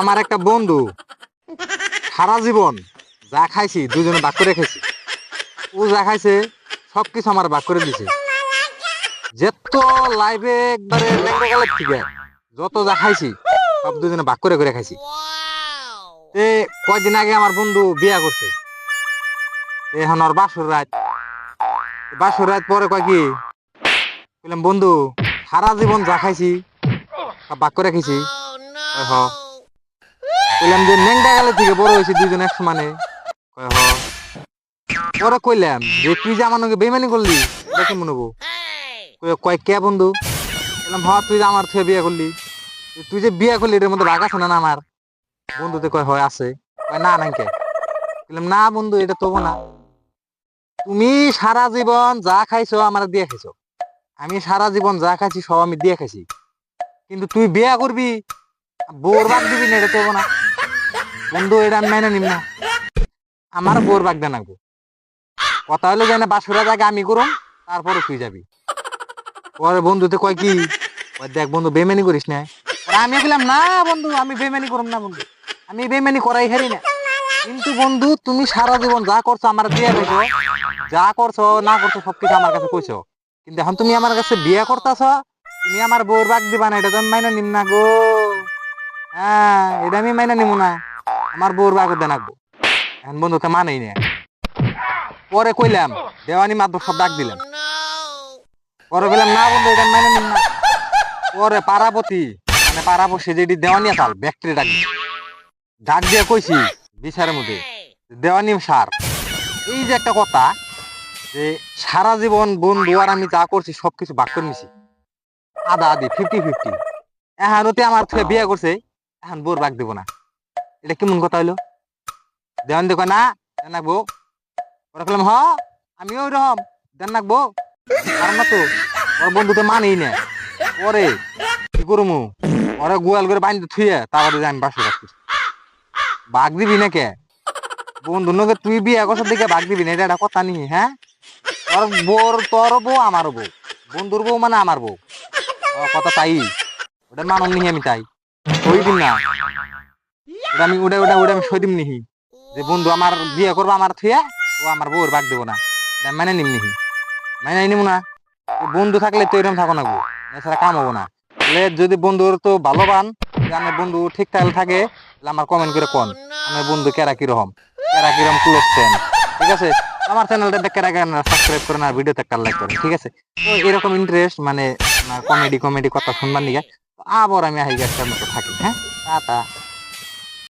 আমার একটা বন্ধু। সারা জীবন যা খাইছি, দুজনে ভাগ করে খাইছি। ও যা খাইছে, সবকিছু আমার ভাগ করে দিছে। যত লাইভে একবারে থেকে, যত যা খাইছি, সব দুজনে ভাগ করে করে খাইছি। এ কয়দিন আগে আমার বন্ধু বিয়া করছে। এখন ওর বাসর রাত। বাসর রাত পরে কয় কি? বললাম বন্ধু, সারা জীবন যা খাইছি, সব ভাগ করে খাইছি। হ। কইলাম যে নেংটা গেলে থেকে বড় হয়েছি দুজন এক সমানে পরে কইলাম, যে তুই যে আমার বেমানি করলি দেখে মনে হব? কয় কে বন্ধু? বললাম হ, তুই যে আমার থেকে বিয়ে করলি তুই যে বিয়ে করলি এর মধ্যে রাগ আছে না আমার? বন্ধুতে কয়, হয়, আছে। কয়, না নাকি বললাম না, বন্ধু, এটা তবু না। তুমি সারা জীবন যা খাইছো, আমার দিয়ে খাইছো। আমি সারা জীবন যা খাইছি, সব আমি দিয়ে খাইছি। কিন্তু তুই বিয়া করবি বোর বাগ দিবি না, এটা তবু না। বন্ধু, এটা আমি মেনে নিম না। আমার বোর বাগ দেন আগবো কথা হলো যে না বাসুরা জায়গা আমি করুম, তারপরে তুই যাবি। পরে বন্ধুতে কয় কি দেখ বন্ধু বেমানি করিস না। আমি বললাম, না বন্ধু, আমি বেমানি করুম না বন্ধু। আমি বেমানি করাই হারি না। কিন্তু বন্ধু, তুমি সারা জীবন যা করছ আমার বিয়ে কইছো যা করছ, না করছ, সবকিছু আমার কাছে কইছো। কিন্তু এখন তুমি আমার কাছে বিয়ে করতেছ, তুমি আমার বউর বাগ দিবা না, এটা তো আমি মাইনা নিম না গো। হ্যাঁ এটা আমি মাইনা নিব না। আমার বউর বাগ দেন এখন বন্ধু তো মানেই না পরে কইলাম, দেওয়ানি মাত্র সব ডাক দিলাম পরে বললাম না বন্ধু, এটা মাইনা নিম না। পরে পারাপতি মানে পারাপতি যেটি দেওয়ানি আসাল ব্যাকটেরিয়া ডাক ডাক দিয়ে কইছি, বিচারের মধ্যে দেওয়ানি সার এই যে একটা কথা, যে সারা জীবন বন্ধু আর আমি যা করছি সবকিছু ভাগ করে নিছি। আদা আদি ফিফটি ফিফটি এখন ওতে আমার থেকে বিয়ে করছে, এখন বোর ভাগ দিব না। এটা কেমন কথা হইল? দেওয়ান দেখো না দেন নাকবো ওরা বললাম হ, আমিও ওইরকম দেন নাকবো আর না তো, ওর বন্ধুতে মানেই না। পরে কি করব ওরা গোয়াল করে বানিয়ে থুয়ে, তারপরে আমি বাসে রাখছি ভাগ দিবি না কে? বন্ধু নকে তুই বিয়ে করছ দিকে ভাগ দিবি না, এটা একটা কথা নি হ্যাঁ? তোর বোর তোর বউ, আমার বউ। বন্ধুর বউ মানে আমার বউ। কথা তাই। ওটা মানব নিহি আমি তাই। সই দিম না। আমি ওটা ওটা ওটা আমি সই নিহি। যে বন্ধু আমার বিয়ে করব আমার থুয়ে, ও আমার বউর ভাগ দেবো না। এটা মানে নিম নিহি। মানে নিব না। বন্ধু থাকলে তো এরকম থাকো না গো। এছাড়া কাম হব না। তাহলে যদি বন্ধুর তো ভালো যে আমার বন্ধু ঠিক ঠাক থাকে আমার কমেন্ট করে কোন? আমার বন্ধু কেরা কীরকম? কেরা কীরকম ক্লোজ ফ্রেন্ড ঠিক আছে? আমার চ্যানেলটা কেরা কেরা সাবস্ক্রাইব করেন আর ভিডিওতে একটা লাইক করেন ঠিক আছে? তো এরকম ইন্টারেস্ট মানে কমেডি কমেডি কথা শুনবার নিগে আবার আমি আহি গেছে থাকি হ্যাঁ? টাটা।